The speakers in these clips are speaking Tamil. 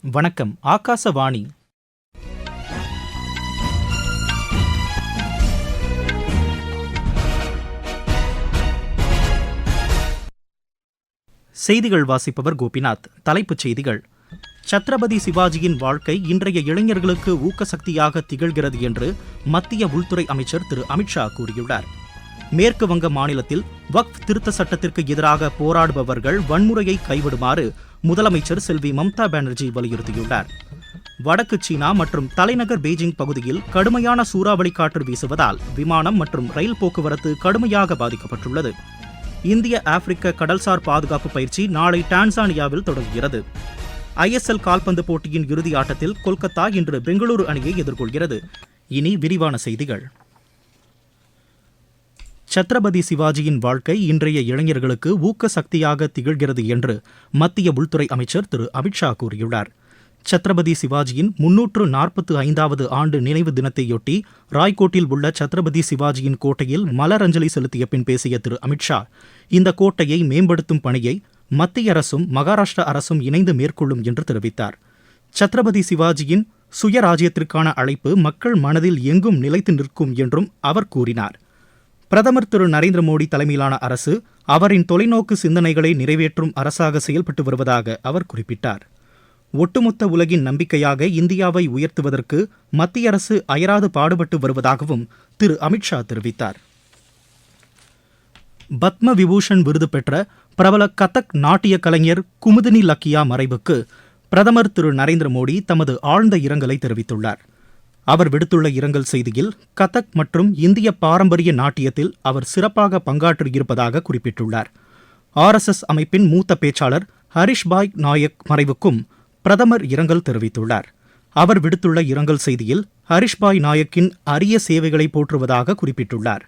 வணக்கம் ஆகாசவாணி. செய்திகள் வாசிப்பவர் கோபிநாத். தலைப்புச் செய்திகள். சத்ரபதி சிவாஜியின் வாழ்க்கை இன்றைய இளைஞர்களுக்கு ஊக்கசக்தியாக திகழ்கிறது என்று மத்திய உள்துறை அமைச்சர் திரு. அமித்ஷா கூறியுள்ளார். மேற்கு வங்க மாநிலத்தில் வக்ஃப் திருத்த சட்டத்திற்கு எதிராக போராடுபவர்கள் வன்முறையை கைவிடுமாறு முதலமைச்சர் செல்வி மம்தா பானர்ஜி வலியுறுத்தியுள்ளார். வடக்கு சீனா மற்றும் தலைநகர் பெய்ஜிங் பகுதியில் கடுமையான சூறாவளி காற்று வீசுவதால் விமானம் மற்றும் ரயில் போக்குவரத்து கடுமையாக பாதிக்கப்பட்டுள்ளது. இந்திய ஆப்பிரிக்க கடல்சார் பாதுகாப்பு பயிற்சி நாளை டான்சானியாவில் தொடங்குகிறது. ஐஎஸ்எல் கால்பந்து போட்டியின் இறுதி ஆட்டத்தில் கொல்கத்தா இன்று பெங்களூரு அணியை எதிர்கொள்கிறது. இனி விரிவான செய்திகள். சத்ரபதி சிவாஜியின் வாழ்க்கை இன்றைய இளைஞர்களுக்கு ஊக்க சக்தியாக திகழ்கிறது என்று மத்திய உள்துறை அமைச்சர் திரு. அமித்ஷா கூறியுள்ளார். சத்ரபதி சிவாஜியின் முன்னூற்று நாற்பத்து ஐந்தாவது ஆண்டு நினைவு தினத்தையொட்டி ராய்கோட்டில் உள்ள சத்ரபதி சிவாஜியின் கோட்டையில் மலரஞ்சலி செலுத்திய பின் பேசிய திரு. அமித்ஷா இந்த கோட்டையை மேம்படுத்தும் பணியை மத்திய அரசும் மகாராஷ்டிரா அரசும் இணைந்து மேற்கொள்ளும் என்று தெரிவித்தார். சத்ரபதி சிவாஜியின் சுயராஜ்யத்திற்கான அழைப்பு மக்கள் மனதில் எங்கும் நிலைத்து நிற்கும் என்றும் அவர் கூறினார். பிரதமர் திரு நரேந்திர மோடி தலைமையிலான அரசு அவரின் தொலைநோக்கு சிந்தனைகளை நிறைவேற்றும் அரசாக செயல்பட்டு வருவதாக அவர் குறிப்பிட்டார். ஒட்டுமொத்த உலகின் நம்பிக்கையாக இந்தியாவை உயர்த்துவதற்கு மத்திய அரசு அயராது பாடுபட்டு வருவதாகவும் திரு அமித்ஷா தெரிவித்தார். பத்ம விபூஷன் விருது பெற்ற பிரபல கதக் நாட்டிய கலைஞர் குமுதினி லக்கியா மறைவுக்கு பிரதமர் திரு நரேந்திர மோடி தமது ஆழ்ந்த இரங்கலை தெரிவித்துள்ளார். அவர் விடுத்துள்ள இரங்கல் செய்தியில் கதக் மற்றும் இந்திய பாரம்பரிய நாட்டியத்தில் அவர் சிறப்பாக பங்காற்றியிருப்பதாக குறிப்பிட்டுள்ளார். ஆர்எஸ்எஸ் அமைப்பின் மூத்த பேச்சாளர் ஹரிஷ்பாய் நாயக் மறைவுக்கும் பிரதமர் இரங்கல் தெரிவித்துள்ளார். அவர் விடுத்துள்ள இரங்கல் செய்தியில் ஹரிஷ்பாய் நாயக்கின் அரிய சேவைகளை போற்றுவதாக குறிப்பிட்டுள்ளார்.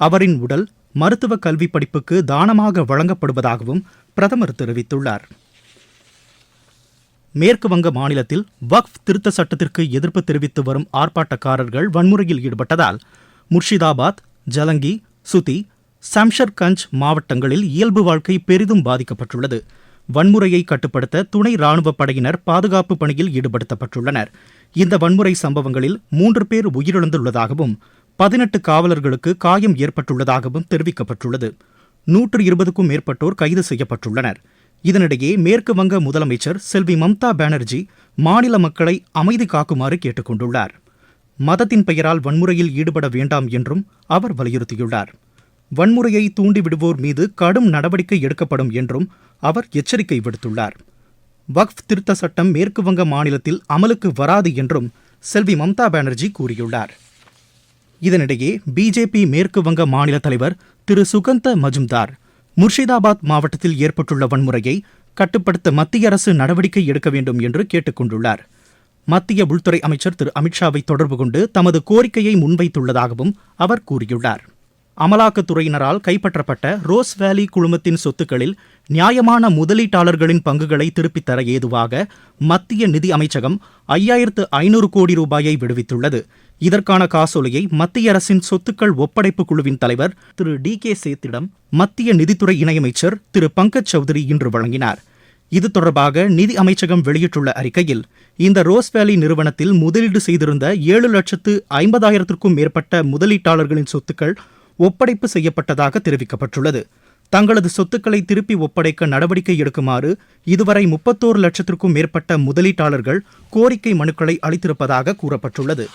அவரின் உடல் மருத்துவ கல்வி படிப்புக்கு தானமாக வழங்கப்படுவதாகவும் பிரதமர் தெரிவித்துள்ளார். மேற்கு வங்க மாநிலத்தில் வக்ஃப் திருத்த சட்டத்திற்கு எதிர்ப்பு தெரிவித்து வரும் ஆர்ப்பாட்டக்காரர்கள் வன்முறையில் ஈடுபட்டதால் முர்ஷிதாபாத் ஜலங்கி சுதி சம்ஷர்கஞ்ச் மாவட்டங்களில் இயல்பு வாழ்க்கை பெரிதும் பாதிக்கப்பட்டுள்ளது. வன்முறையை கட்டுப்படுத்த துணை ராணுவப் படையினர் பாதுகாப்பு பணியில் ஈடுபடுத்தப்பட்டுள்ளனர். இந்த வன்முறை சம்பவங்களில் மூன்று பேர் உயிரிழந்துள்ளதாகவும் பதினெட்டு காவலர்களுக்கு காயம் ஏற்பட்டுள்ளதாகவும் தெரிவிக்கப்பட்டுள்ளது. நூற்று இருபதுக்கும் மேற்பட்டோர் கைது செய்யப்பட்டுள்ளனர். இதனிடையே மேற்கு வங்க முதலமைச்சர் செல்வி மம்தா பானர்ஜி மாநில மக்களை அமைதி காக்குமாறு கேட்டுக் கொண்டுள்ளார் மதத்தின் பெயரால் வன்முறையில் ஈடுபட வேண்டாம் என்றும் அவர் வலியுறுத்தியுள்ளார். வன்முறையை தூண்டிவிடுவோர் மீது கடும் நடவடிக்கை எடுக்கப்படும் என்றும் அவர் எச்சரிக்கை விடுத்துள்ளார். வக்ஃப் திருத்த சட்டம் மேற்குவங்க மாநிலத்தில் அமலுக்கு வராது என்றும் செல்வி மம்தா பானர்ஜி கூறியுள்ளார். இதனிடையே பிஜேபி மேற்கு வங்க மாநில தலைவர் திரு சுகந்த மஜும்தார் முர்ஷிதாபாத் மாவட்டத்தில் ஏற்பட்டுள்ள வன்முறையை கட்டுப்படுத்த மத்திய அரசு நடவடிக்கை எடுக்க வேண்டும் என்று கேட்டுக் கொண்டுள்ளார். மத்திய உள்துறை அமைச்சர் திரு. அமித்ஷாவை தொடர்பு கொண்டு தமது கோரிக்கையை முன்வைத்துள்ளதாகவும் அவர் கூறியுள்ளார். அமலாக்கத்துறையினரால் கைப்பற்றப்பட்ட ரோஸ் வேலி குழுமத்தின் சொத்துக்களில் நியாயமான முதலீட்டாளர்களின் பங்குகளை திருப்பித் தர ஏதுவாக மத்திய நிதி அமைச்சகம் ஐயாயிரத்து ஐநூறு கோடி ரூபாயை விடுவித்துள்ளது. இதற்கான காசோலையை மத்திய அரசின் சொத்துக்கள் ஒப்படைப்பு குழுவின் தலைவர் திரு டி கே சேத்திடம் மத்திய நிதித்துறை இணையமைச்சர் திரு பங்கஜ் சௌத்ரி இன்று வழங்கினார். இது தொடர்பாக நிதி அமைச்சகம் வெளியிட்டுள்ள அறிக்கையில் இந்த ரோஸ் வேலி நிறுவனத்தில் முதலீடு செய்திருந்த ஏழு லட்சத்து ஐம்பதாயிரத்திற்கும் மேற்பட்ட முதலீட்டாளர்களின் சொத்துக்கள் ஒப்படைப்பு செய்யப்பட்டதாக தெரிவிக்கப்பட்டுள்ளது. தங்களது சொத்துக்களை திருப்பி ஒப்படைக்க நடவடிக்கை எடுக்குமாறு இதுவரை முப்பத்தோரு லட்சத்திற்கும் மேற்பட்ட முதலீட்டாளர்கள் கோரிக்கை மனுக்களை அளித்திருப்பதாக கூறப்பட்டுள்ளது.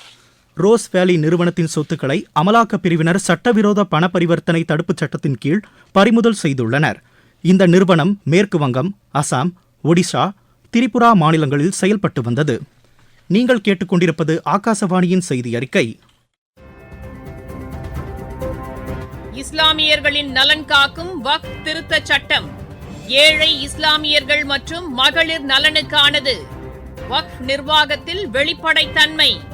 ரோஸ் வேலி நிறுவனத்தின் சொத்துக்களை அமலாக்கப் பிரிவினர் சட்டவிரோத பண பரிவர்த்தனை தடுப்புச் சட்டத்தின் கீழ் பறிமுதல் செய்துள்ளனர். இந்த நிறுவனம் மேற்கு வங்கம் அசாம் ஒடிஷா திரிபுரா மாநிலங்களில் செயல்பட்டு வந்தது. நீங்கள் கேட்டுக்கொண்டிருப்பது ஆகாசவாணியின் செய்தி அறிக்கை. இஸ்லாமியர்களின் நலன் காக்கும் வக்ஃப் திருத்தச் சட்டம். ஏழை இஸ்லாமியர்கள் மற்றும் மகளிர் நலனுக்கானது. வக்ஃப் நிர்வாகத்தில் வெளிப்படைத்தன்மை.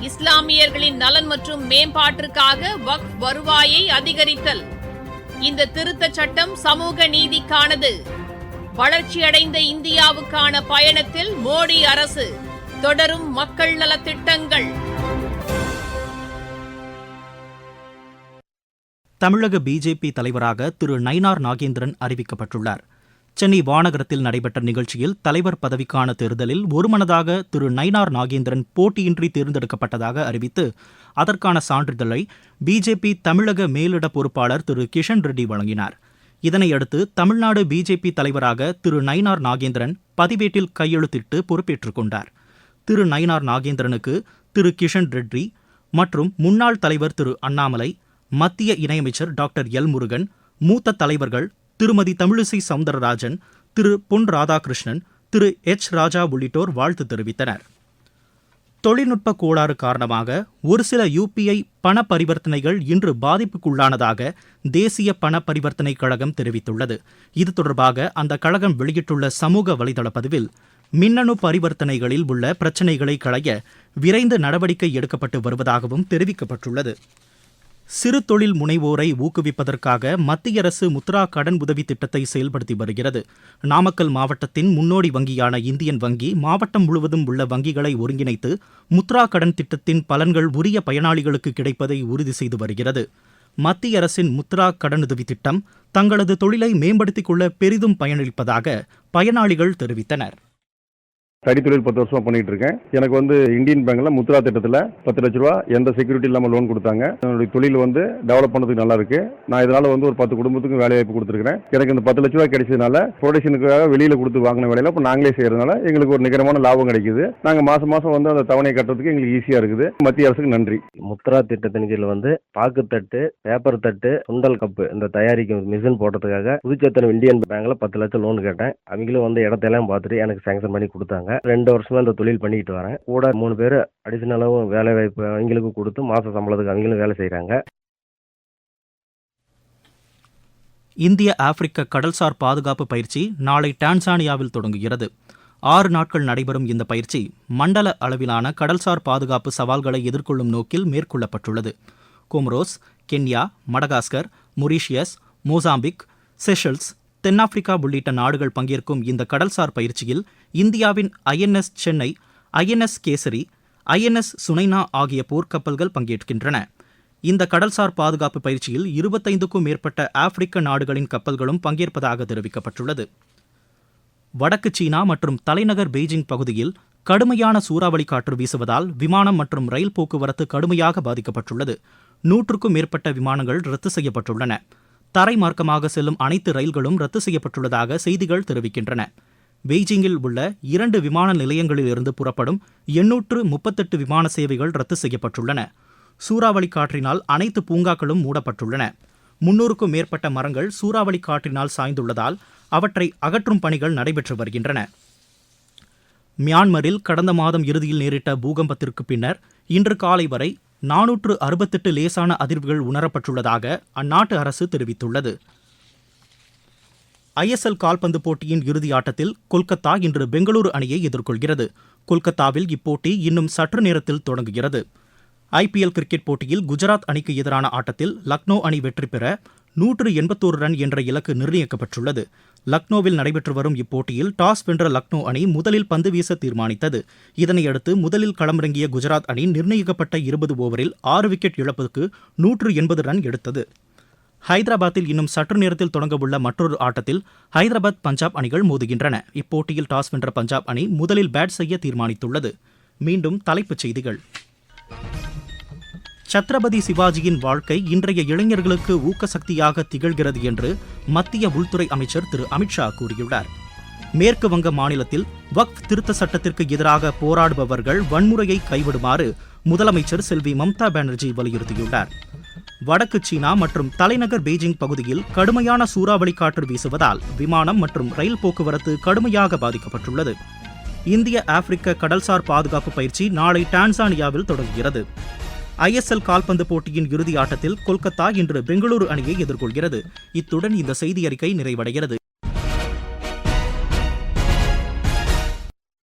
இஸ்லாமியர்களின் நலன் மற்றும் மேம்பாட்டிற்காக வக்ஃப் வருவாயை அதிகரித்தல். இந்த திருத்த சட்டம் சமூக நீதிக்கானது. வளர்ச்சியடைந்த இந்தியாவுக்கான பயணத்தில் மோடி அரசு தொடரும் மக்கள் நலத்திட்டங்கள். தமிழக பிஜேபி தலைவராக திரு நயினார் நாகேந்திரன் அறிவிக்கப்பட்டுள்ளார். சென்னை வானகரத்தில் நடைபெற்ற நிகழ்ச்சியில் தலைவர் பதவிக்கான தேர்தலில் ஒருமனதாக திரு நயினார் நாகேந்திரன் போட்டியின்றி தேர்ந்தெடுக்கப்பட்டதாக அறிவித்து அதற்கான சான்றிதழை பிஜேபி தமிழக மேலிட பொறுப்பாளர் திரு கிஷன் ரெட்டி வழங்கினார். இதனையடுத்து தமிழ்நாடு பிஜேபி தலைவராக திரு நயினார் நாகேந்திரன் பதிவேட்டில் கையெழுத்திட்டு பொறுப்பேற்றுக் கொண்டார். திரு நயினார் நாகேந்திரனுக்கு திரு கிஷன் ரெட்டி மற்றும் முன்னாள் தலைவர் திரு அண்ணாமலை மத்திய இணையமைச்சர் டாக்டர் எல் முருகன் மூத்த தலைவர்கள் திருமதி தமிழிசை சவுந்தரராஜன் திரு பொன் ராதாகிருஷ்ணன் திரு எச். ராஜா உள்ளிட்டோர் வாழ்த்து தெரிவித்தனர். தொழில்நுட்ப கோளாறு காரணமாக ஒரு சில யுபிஐ பண பரிவர்த்தனைகள் இன்று பாதிப்புக்குள்ளானதாக தேசிய பண பரிவர்த்தனை கழகம் தெரிவித்துள்ளது. இது தொடர்பாக அந்த கழகம் வெளியிட்டுள்ள சமூக வலைதள பதிவில் மின்னணு பரிவர்த்தனைகளில் உள்ள பிரச்சினைகளை களைய விரைந்து நடவடிக்கை எடுக்கப்பட்டு வருவதாகவும் தெரிவிக்கப்பட்டுள்ளது. சிறு தொழில் முனைவோரை ஊக்குவிப்பதற்காக மத்திய அரசு முத்ரா கடன் உதவி திட்டத்தை செயல்படுத்தி வருகிறது. நாமக்கல் மாவட்டத்தின் முன்னோடி வங்கியான இந்தியன் வங்கி மாவட்டம் முழுவதும் உள்ள வங்கிகளை ஒருங்கிணைத்து முத்ரா கடன் திட்டத்தின் பலன்கள் உரிய பயனாளிகளுக்கு கிடைப்பதை உறுதி செய்து வருகிறது. மத்திய அரசின் முத்ரா கடனுதவி திட்டம் தங்களது தொழிலை மேம்படுத்திக் கொள்ள பெரிதும் பயனளிப்பதாக பயனாளிகள் தெரிவித்தனர். தறி தொழில் பத்து வருஷமா பண்ணிட்டு இருக்கேன் எனக்கு வந்து இந்தியன் பேங்க்ல முத்ரா திட்டத்தில் பத்து லட்ச ரூபா எந்த செக்யூரிட்டி இல்லாமல் லோன் கொடுத்தாங்க. என்னுடைய தொழில் வந்து டெவலப் பண்ணதுக்கு நல்லா இருக்கு. நான் இதனால வந்து ஒரு பத்து குடும்பத்துக்கு வேலை வாய்ப்பு கொடுத்துருக்கேன் எனக்கு இந்த பத்து லட்ச ரூபா கிடைச்சதுனால ப்ரொடக்ஷனுக்காக வெளியில கொடுத்து வாங்கின வேலையில இப்போ நாங்களே செய்யறதுனால எங்களுக்கு ஒரு நிகரமான லாபம் கிடைக்குது. நாங்க மாசம் மாசம் வந்து அந்த தவணை கட்டுறதுக்கு எங்களுக்கு ஈஸியா இருக்குது. மத்திய அரசுக்கு நன்றி. முத்ரா திட்டத்தின் கீழ் வந்து பாக்குத்தட்டு பேப்பர் தட்டு சுண்டல் கப்பு இந்த தயாரிக்கும் மிஷின் போட்டதுக்காக புதுச்சேத்தனம் இந்தியன் பேங்க்ல பத்து லட்சம் லோன் கேட்டேன். அவங்களும் வந்து இடத்தையெல்லாம் பார்த்துட்டு எனக்கு சேங்ஷன் பண்ணி கொடுத்தாங்க. ரெண்டு வருஷமா இந்த தொழில் பண்ணிக்கிட்டு வரேன். கூட மூணு பேர் அடிஷனலாகவும் வேலை வாய்ப்பு அவங்களுக்கு கொடுத்து மாத சம்பளத்துக்கு அவங்களும் வேலை செய்கிறாங்க இந்திய ஆப்பிரிக்க கடல்சார் பாதுகாப்பு பயிற்சி நாளை டான்சானியாவில் தொடங்குகிறது. ஆறு நாட்கள் நடைபெறும் இந்த பயிற்சி மண்டல அளவிலான கடல்சார் பாதுகாப்பு சவால்களை எதிர்கொள்ளும் நோக்கில் மேற்கொள்ளப்பட்டுள்ளது. Comoros Kenya Madagascar Mauritius Mozambique Seychelles தென்னாப்பிரிக்கா உள்ளிட்ட நாடுகள் பங்கேற்கும் இந்த கடல்சார் பயிற்சியில் இந்தியாவின் INS Chennai INS Kesari INS Sunayna ஆகிய போர்க்கப்பல்கள் பங்கேற்கின்றன. இந்த கடல்சார் பாதுகாப்பு பயிற்சியில் இருபத்தைந்துக்கும் மேற்பட்ட ஆப்பிரிக்க நாடுகளின் கப்பல்களும் பங்கேற்பதாக தெரிவிக்கப்பட்டுள்ளது. வடக்கு சீனா மற்றும் தலைநகர் பெய்ஜிங் பகுதியில் கடுமையான சூறாவளி காற்று வீசுவதால் விமானம் மற்றும் ரயில் போக்குவரத்து கடுமையாக பாதிக்கப்பட்டுள்ளது. நூற்றுக்கும் மேற்பட்ட விமானங்கள் ரத்து செய்யப்பட்டுள்ளன. தரை மார்க்கமாக செல்லும் அனைத்து ரயில்களும் ரத்து செய்யப்பட்டுள்ளதாக செய்திகள் தெரிவிக்கின்றன. பெய்ஜிங்கில் உள்ள இரண்டு விமான நிலையங்களிலிருந்து புறப்படும் எண்ணூற்று முப்பத்தெட்டு விமான சேவைகள் ரத்து செய்யப்பட்டுள்ளன. சூறாவளி காற்றினால் அனைத்து பூங்காக்களும் மூடப்பட்டுள்ளன. முன்னூறுக்கும் மேற்பட்ட மரங்கள் சூறாவளி காற்றினால் சாய்ந்துள்ளதால் அவற்றை அகற்றும் பணிகள் நடைபெற்று வருகின்றன. மியான்மரில் கடந்த மாதம் இறுதியில் நேரிட்ட பூகம்பத்திற்கு பின்னர் இன்று காலை வரை நானூற்று அறுபத்தெட்டு லேசான அதிர்வுகள் உணரப்பட்டுள்ளதாக அந்நாட்டு அரசு தெரிவித்துள்ளது. ஐஎஸ்எல் கால்பந்து போட்டியின் இறுதி ஆட்டத்தில் கொல்கத்தா இன்று பெங்களூரு அணியை எதிர்கொள்கிறது. கொல்கத்தாவில் இப்போட்டி இன்னும் சற்று நேரத்தில் தொடங்குகிறது. ஐபிஎல் கிரிக்கெட் போட்டியில் குஜராத் அணிக்கு எதிரான ஆட்டத்தில் லக்னோ அணி வெற்றி பெற நூற்று எண்பத்தோரு ரன் என்ற இலக்கு நிர்ணயிக்கப்பட்டுள்ளது. லக்னோவில் நடைபெற்று வரும் இப்போட்டியில் டாஸ் வென்ற லக்னோ அணி முதலில் பந்து வீச தீர்மானித்தது. இதனையடுத்து முதலில் களமிறங்கிய குஜராத் அணி நிர்ணயிக்கப்பட்ட இருபது ஓவரில் ஆறு விக்கெட் இழப்புக்கு நூற்று எண்பது ரன் எடுத்தது. ஹைதராபாத்தில் இன்னும் சற்று நேரத்தில் தொடங்கவுள்ள மற்றொரு ஆட்டத்தில் ஹைதராபாத் பஞ்சாப் அணிகள் மோதுகின்றன. இப்போட்டியில் டாஸ் வென்ற பஞ்சாப் அணி முதலில் பேட் செய்ய தீர்மானித்துள்ளது. மீண்டும் தலைப்புச் செய்திகள். சத்ரபதி சிவாஜியின் வாழ்க்கை இன்றைய இளைஞர்களுக்கு ஊக்க சக்தியாக திகழ்கிறது என்று மத்திய உள்துறை அமைச்சர் திரு. அமித்ஷா கூறியுள்ளார். மேற்கு வங்க மாநிலத்தில் வக்ஃப் திருத்த சட்டத்திற்கு எதிராக போராடுபவர்கள் வன்முறையை கைவிடுமாறு முதலமைச்சர் செல்வி மம்தா பானர்ஜி வலியுறுத்தியுள்ளார். வடக்கு சீனா மற்றும் தலைநகர் பெய்ஜிங் பகுதியில் கடுமையான சூறாவளி காற்று வீசுவதால் விமானம் மற்றும் ரயில் போக்குவரத்து கடுமையாக பாதிக்கப்பட்டுள்ளது. இந்திய ஆப்பிரிக்க கடல்சார் பாதுகாப்பு பயிற்சி நாளை டான்சானியாவில் தொடங்குகிறது. ஐஎஸ்எல் கால்பந்து போட்டியின் இறுதி ஆட்டத்தில் கொல்கத்தா இன்று பெங்களூரு அணியை எதிர்கொள்கிறது. இத்துடன் இந்த செய்தி அறிக்கை நிறைவடைகிறது.